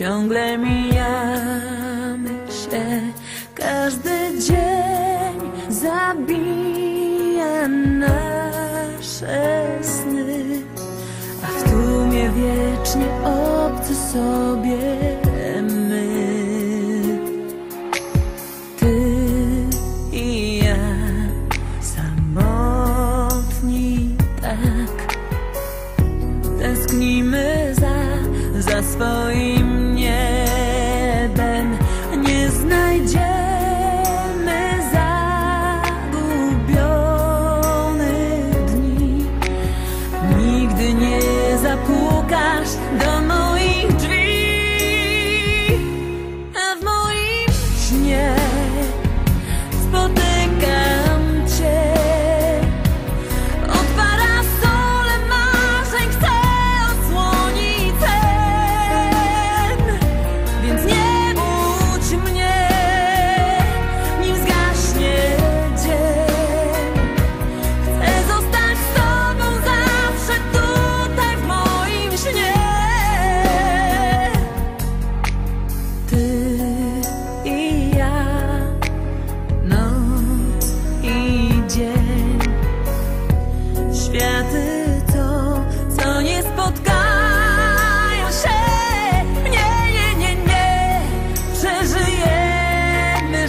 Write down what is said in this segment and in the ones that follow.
ciągle mijamy się. Każdy dzień zabija nasze sny, a w tłumie wiecznie obcy sobie my. Ty i ja samotni tak Tęsknimy za, za swoim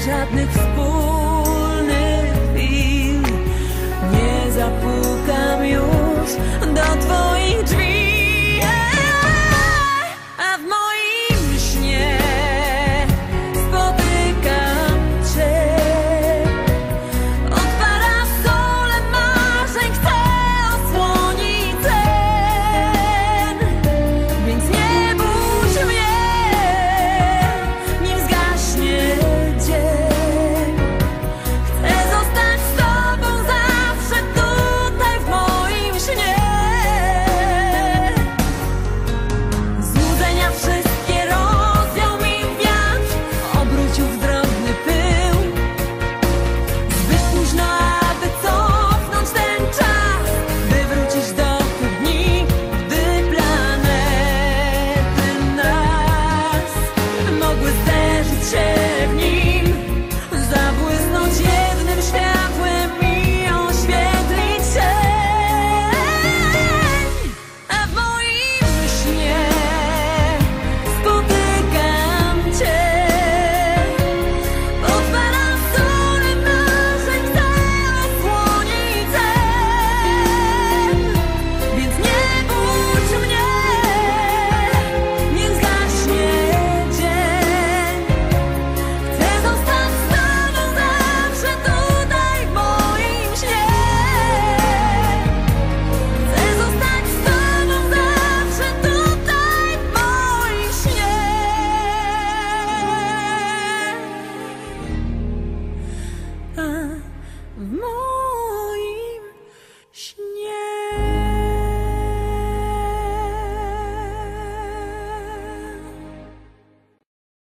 żadnych wspólnych chwil. Nie zapukam już do